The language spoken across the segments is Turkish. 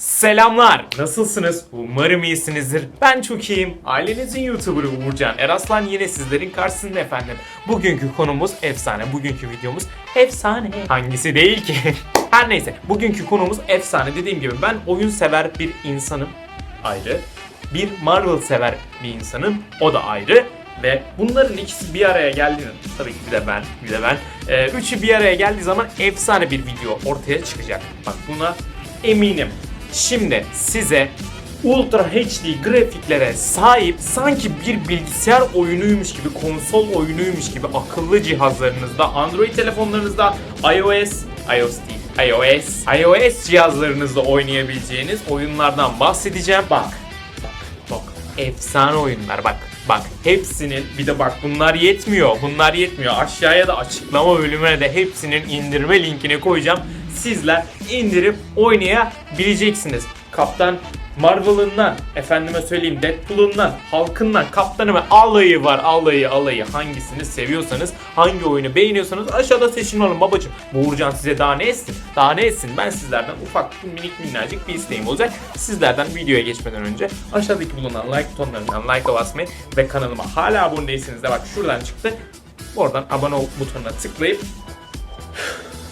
Selamlar. Nasılsınız? Umarım iyisinizdir. Ben çok iyiyim. Ailenizin YouTuber'ı Uğurcan Eraslan yine sizlerin karşısında efendim. Bugünkü konumuz efsane. Bugünkü videomuz efsane. Hangisi değil ki? Her neyse. Bugünkü konumuz efsane. Dediğim gibi ben oyun sever bir insanım. Ayrı. Bir Marvel sever bir insanım. O da ayrı. Ve bunların ikisi bir araya geldiğinde tabii ki bir de ben, bir de ben. e, üçü bir araya geldiği zaman efsane bir video ortaya çıkacak. Bak buna eminim. Şimdi size Ultra HD grafiklere sahip sanki bir bilgisayar oyunuymuş gibi, konsol oyunuymuş gibi akıllı cihazlarınızda, Android telefonlarınızda, iOS, iOS değil, iOS, iOS cihazlarınızda oynayabileceğiniz oyunlardan bahsedeceğim. Bak, bak, bak, efsane oyunlar bak. Bak hepsinin bir de bak bunlar yetmiyor. Bunlar yetmiyor. Aşağıya da açıklama bölümüne de hepsinin indirme linkini koyacağım. Sizler indirip oynayabileceksiniz. Kaptan Marvel'ından, efendime söyleyeyim Deadpool'undan, Halkından, Kaptanı ve alayı var alayı alayı. Hangisini seviyorsanız, hangi oyunu beğeniyorsanız aşağıda seçin olun babacım. Uğurcan size daha ne etsin? Daha ne etsin? Ben sizlerden ufak minik minnacık bir isteğim olacak. Sizlerden videoya geçmeden önce aşağıdaki bulunan like butonlarından like'a basmayı ve kanalıma hala abone değilseniz de bak şuradan çıktı. Oradan abone ol butonuna tıklayıp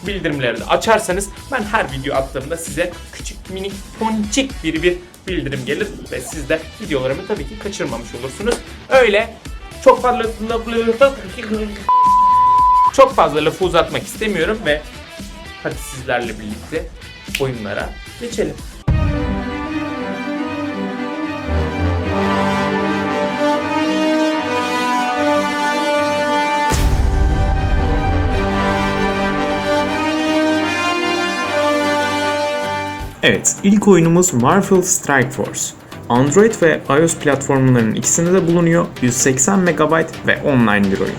bildirimleri açarsanız ben her video attığımda size küçük minik ponçik bir bir bildirim gelir ve siz de videolarımı tabii ki kaçırmamış olursunuz. Öyle çok fazla çok fazla lafı uzatmak istemiyorum ve hadi sizlerle birlikte oyunlara geçelim. Evet, ilk oyunumuz Marvel Strike Force. Android ve iOS platformlarının ikisinde de bulunuyor. 180 MB ve online bir oyun.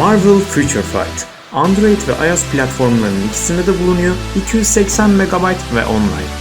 Marvel Future Fight. Android ve iOS platformlarının ikisinde de bulunuyor. 280 MB ve online.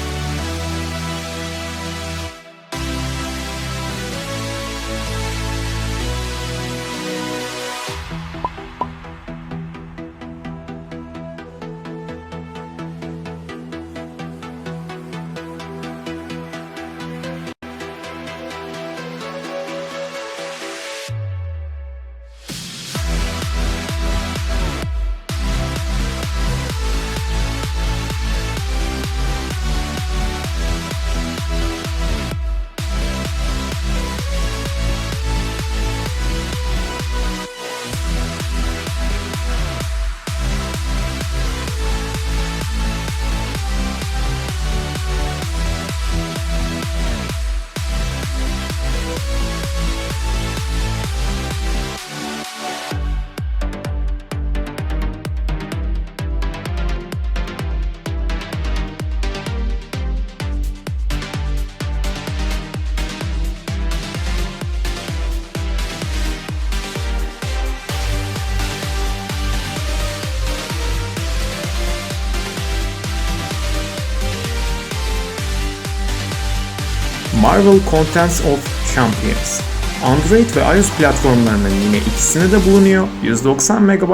Marvel Contents of Champions. Android ve iOS platformlarının yine ikisinde de bulunuyor. 190 MB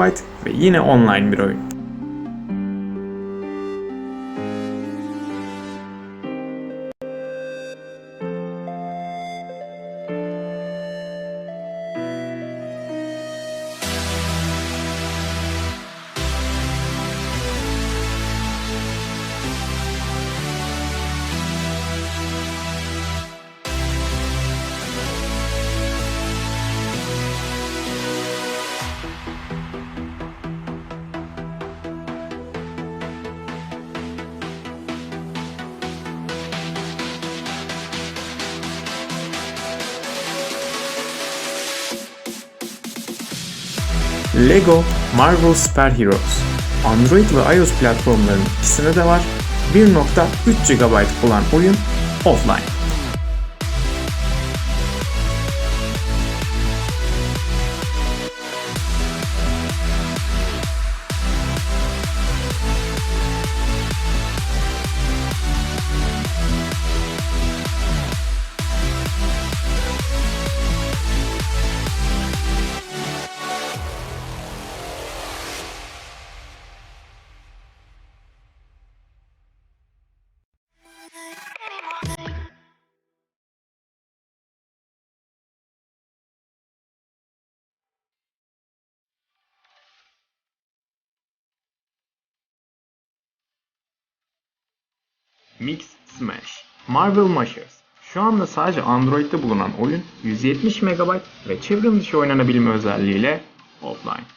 ve yine online bir oyun. Lego Marvel Super Heroes. Android ve iOS platformlarının ikisinde de var. 1.3 GB olan oyun offline. Mix Smash Marvel Mashers Şu anda sadece Android'de bulunan oyun 170 MB ve çevrim dışı oynanabilme özelliğiyle offline.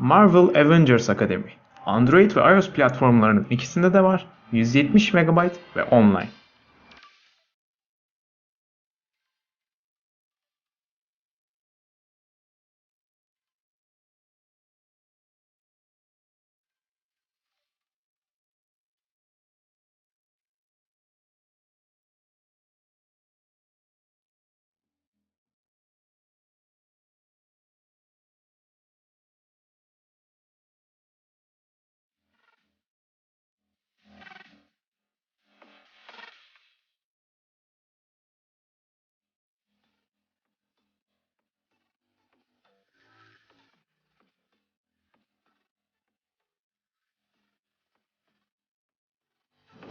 Marvel Avengers Academy Android ve iOS platformlarının ikisinde de var. 170 MB ve online.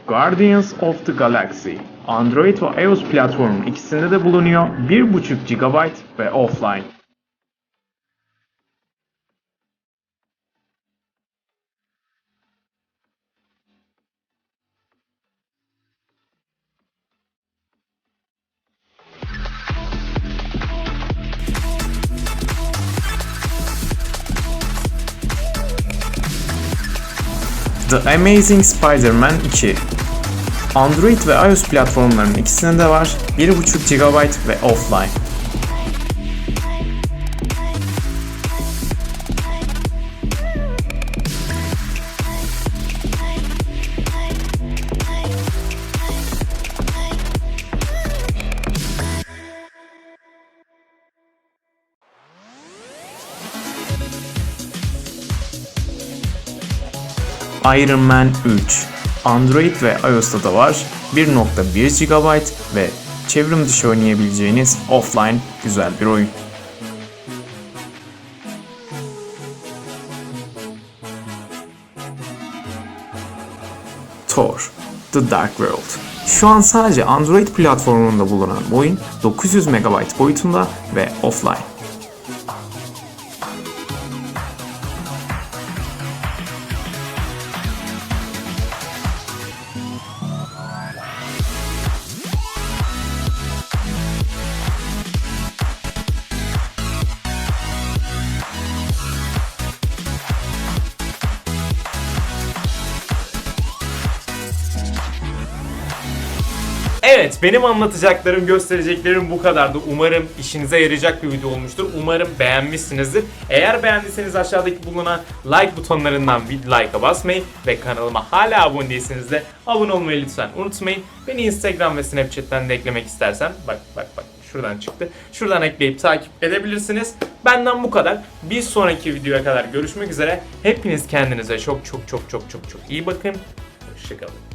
Guardians of the Galaxy Android ve iOS platformunun ikisinde de bulunuyor. 1.5 GB ve offline. The Amazing Spider-Man 2 Android ve iOS platformlarının ikisinde de var. 1.5 GB ve offline. Iron Man 3 Android ve iOS'ta da var. 1.1 GB ve çevrim dışı oynayabileceğiniz offline güzel bir oyun. Thor The Dark World Şu an sadece Android platformunda bulunan bu oyun 900 MB boyutunda ve offline. Evet benim anlatacaklarım, göstereceklerim bu kadardı. Umarım işinize yarayacak bir video olmuştur. Umarım beğenmişsinizdir. Eğer beğendiyseniz aşağıdaki bulunan like butonlarından bir like'a basmayı ve kanalıma hala abone değilseniz de abone olmayı lütfen unutmayın. Beni Instagram ve Snapchat'ten de eklemek istersen bak bak bak şuradan çıktı. Şuradan ekleyip takip edebilirsiniz. Benden bu kadar. Bir sonraki videoya kadar görüşmek üzere. Hepiniz kendinize çok çok çok çok çok çok iyi bakın. Hoşçakalın.